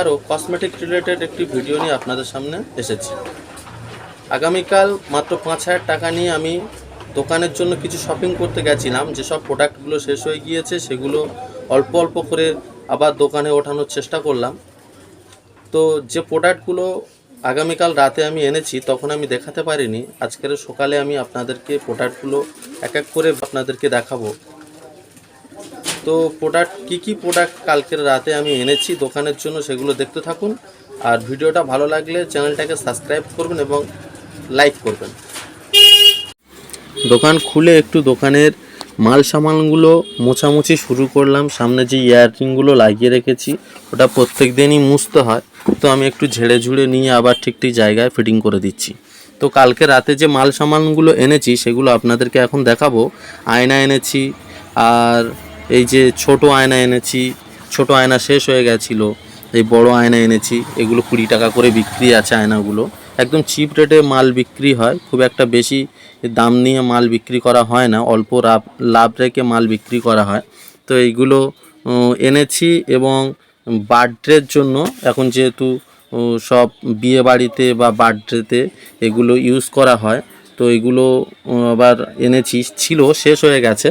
আরও cosmetic related একটি video নিয়ে আপনাদের সামনে এসেছি। আগামীকাল মাত্র পাঁচ হাজার টাকা নিয়ে আমি দোকানের জন্য কিছু শপিং করতে গেছিলাম। যেসব প্রোডাক্টগুলো শেষ হয়ে গিয়েছে, সেগুলো অল্প অল্প করে আবার দোকানে ওঠানোর চেষ্টা করলাম। তো যে প্রোডাক্টগুলো আগামীকাল রাতে আমি এনেছি, তখন আমি দেখাতে পারিনি। আজকের সকালে আমি আপনাদেরকে প্রোডাক্টগুলো এক এক করে আপনাদেরকে দেখাবো। তো প্রোডাক্ট কি কি প্রোডাক্ট কালকের রাতে আমি এনেছি দোকানের জন্য সেগুলো দেখতে থাকুন। আর ভিডিওটা ভালো লাগলে চ্যানেলটাকে সাবস্ক্রাইব করবেন এবং লাইক করবেন। দোকান খুলে একটু দোকানের মাল সামানগুলো মোছামুছি শুরু করলাম। সামনে যে ইয়াররিংগুলো লাগিয়ে রেখেছি, ওটা প্রত্যেক দিনই মুছতে হয়। তো আমি একটু ঝেড়ে ঝুড়ে নিয়ে আবার ঠিক ঠিক জায়গায় ফিটিং করে দিচ্ছি। তো কালকে রাতে যে মাল সামানগুলো এনেছি, সেগুলো আপনাদেরকে এখন দেখাবো। আয়না এনেছি, আর এই যে ছোট আয়না এনেছি, ছোট আয়না শেষ হয়ে গেছিল, এই বড় আয়না এনেছি, এগুলো কুড়ি টাকা করে বিক্রি আছে আয়নাগুলো। একদম চিপ রেটে মাল বিক্রি হয়, খুব একটা বেশি দাম নিয়ে মাল বিক্রি করা হয় না, অল্প লাভ লাভ রেখে মাল বিক্রি করা হয়। তো এইগুলো এনেছি এবং বার্থডের জন্য এখন যেহেতু সব বিয়ে বাড়িতে বা বার্থডেতে এগুলো ইউজ করা হয়। তো এগুলো আবার এনেছি, ছিল, শেষ হয়ে গেছে।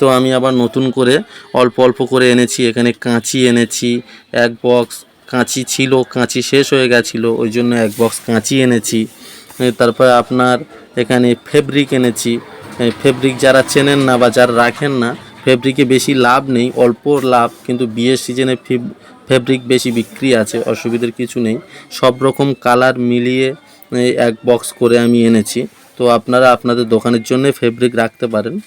তো আমি আবার নতুন করে অল্প অল্প করে এনেছি, এখানে কাঁচি এনেছি, এক বক্স কাঁচি ছিল, কাঁচি শেষ হয়ে গেছিল, ওই জন্য এক বক্স কাঁচি এনেছি। তারপরে আপনার এখানে ফেব্রিক এনেছি। ফেব্রিক যারা চেনেন না বা যারা রাখেন না ফেব্রিকে বেশি লাভ নেই, অল্প লাভ, কিন্তু বিয়ের সিজনে ফেব্রিক বেশি বিক্রি আছে, অসুবিধার কিছু নেই। সব রকম কালার মিলিয়ে এক বক্স করে আমি এনেছি। তো আপনারা আপনাদের দোকানের জন্য ফেব্রিক রাখতে পারেন।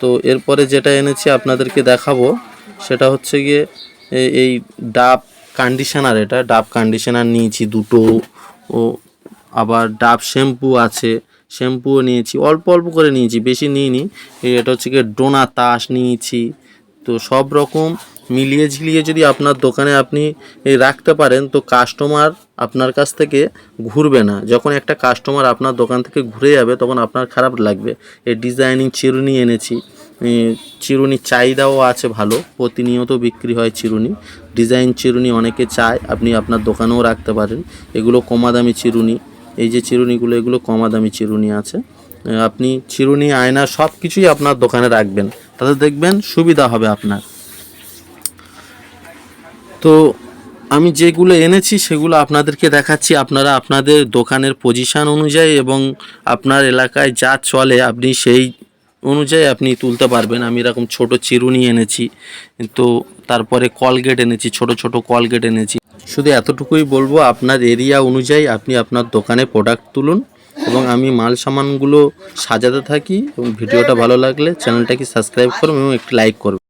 তো এরপরে যেটা এনেছি আপনাদেরকে দেখাবো, সেটা হচ্ছে গিয়ে এই- ডাব কন্ডিশনার এটা ডাব কন্ডিশনার নিয়েছি দুটো। ও, আবার ডাব শ্যাম্পু আছে শ্যাম্পুও নিয়েছি, অল্প অল্প করে নিয়েছি, বেশি নিইনি। নিই এটা হচ্ছে গিয়ে ডোনা তাস নিয়েছি। তো সব রকম মিলিয়ে ঝিলিয়ে যদি আপনার দোকানে আপনি রাখতে পারেন, তো কাস্টমার আপনার কাছ থেকে ঘুরবে না। যখন একটা কাস্টমার আপনার দোকান থেকে ঘুরে যাবে, তখন আপনার খারাপ লাগবে। এই ডিজাইনিং চিরুনি এনেছি। এই চিরুনি চাহিদাও আছে ভালো, প্রতিনিয়ত বিক্রি হয় চিরুনি। ডিজাইন চিরুনি অনেকে চায়, আপনি আপনার দোকানেও রাখতে পারেন। এগুলো কমা দামি চিরুনি। এই যে চিরুনিগুলো, এগুলো কমা দামি চিরুনি আছে। আপনি চিরুনি, আয়না সব কিছুই আপনার দোকানে রাখবেন। তাতে দেখবেন সুবিধা হবে আপনার। তো আমি যেগুলো এনেছি সেগুলো আপনাদেরকে দেখাচ্ছি। আপনারা আপনাদের দোকানের পজিশন অনুযায়ী এবং আপনার এলাকায় যা চলে আপনি সেই অনুযায়ী আপনি তুলতে পারবেন। আমি এরকম ছোট চিরুনি এনেছি, তো তারপরে কলগেট এনেছি, ছোট ছোট কলগেট এনেছি। শুধু এতটুকুই বলব, আপনার এরিয়া অনুযায়ী আপনি আপনার দোকানে প্রোডাক্ট তুলুন। এবং আমি মাল সামানগুলো সাজাতে থাকি এবং ভিডিওটা ভালো লাগলে চ্যানেলটাকে সাবস্ক্রাইব করুন এবং একটি লাইক করুন